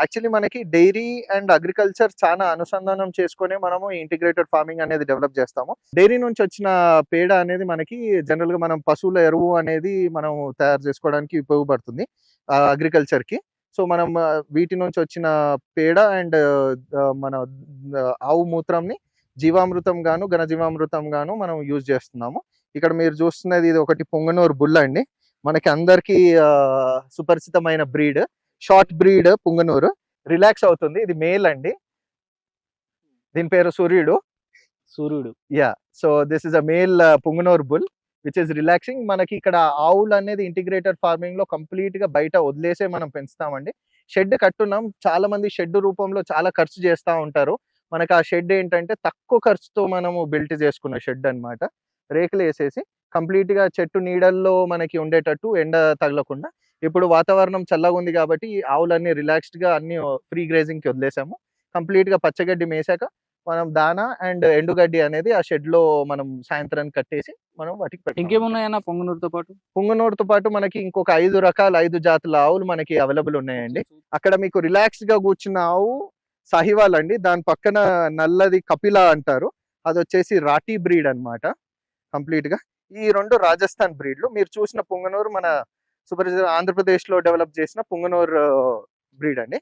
Actually మనకి dairy and agriculture చాలా అనుసంధానం చేసుకునే మనము ఇంటిగ్రేటెడ్ ఫార్మింగ్ అనేది డెవలప్ చేస్తాము. డైరీ నుంచి వచ్చిన పేడ అనేది మనకి జనరల్గా మనం పశువుల ఎరువు అనేది మనం తయారు చేసుకోవడానికి ఉపయోగపడుతుంది అగ్రికల్చర్కి సో మనం వీటి నుంచి వచ్చిన పేడ అండ్ మన ఆవు మూత్రంని జీవామృతం గాను ఘనజీవామృతం గాను మనం యూజ్ చేస్తున్నాము. ఇక్కడ మీరు చూస్తున్నది ఇది ఒకటి పొంగనూరు బుల్ల అండి మనకి అందరికి సుపరిచితమైన breed. Short breed Punganur. Relax అవుతుంది. ఇది మేల్ అండి. దీని పేరు సూర్యుడు. సూర్యుడు. Yeah so this is a male Punganur bull which is relaxing మనకి ఇక్కడ ఆవులు అనేది ఇంటిగ్రేటెడ్ ఫార్మింగ్లో కంప్లీట్గా బయట వదిలేసే మనం పెంచుతామండి. షెడ్ కట్టున్నాం. చాలా మంది షెడ్ రూపంలో చాలా ఖర్చు చేస్తూ ఉంటారు. మనకి ఆ షెడ్ ఏంటంటే తక్కువ ఖర్చుతో మనము బిల్ట్ చేసుకున్న షెడ్ అన్నమాట. రేకులు వేసేసి కంప్లీట్గా చెట్టు నీడల్లో మనకి ఉండేటట్టు ఎండ తగలకుండా ఇప్పుడు వాతావరణం చల్లగా ఉంది కాబట్టి ఈ ఆవులన్నీ రిలాక్స్డ్గా అన్ని ఫ్రీ గ్రేజింగ్కి వదిలేసాము. కంప్లీట్గా పచ్చగడ్డి మేసాక మనం దానా అండ్ ఎండుగడ్డి అనేది ఆ షెడ్లో మనం సాయంత్రానికి కట్టేసి మనం వాటికి పెట్టాం. ఇంకేమున్నాయన్న పొంగనూరుతో పాటు? పుంగనూరుతో పాటు మనకి ఇంకొక ఐదు రకాల ఐదు జాతుల ఆవులు మనకి అవైలబుల్ ఉన్నాయండి. అక్కడ మీకు రిలాక్స్డ్గా కూర్చున్న ఆవు సాహివాల్ అండి. దాని పక్కన నల్లది కపిల అంటారు. అది వచ్చేసి రాటీ బ్రీడ్ అన్నమాట. కంప్లీట్గా. ఈ రెండు రాజస్థాన్ బ్రీడ్లు. మీరు చూసిన పుంగనూరు మన సూపర్ ఆంధ్రప్రదేశ్లో డెవలప్ చేసిన పుంగనూరు బ్రీడ్ అండి.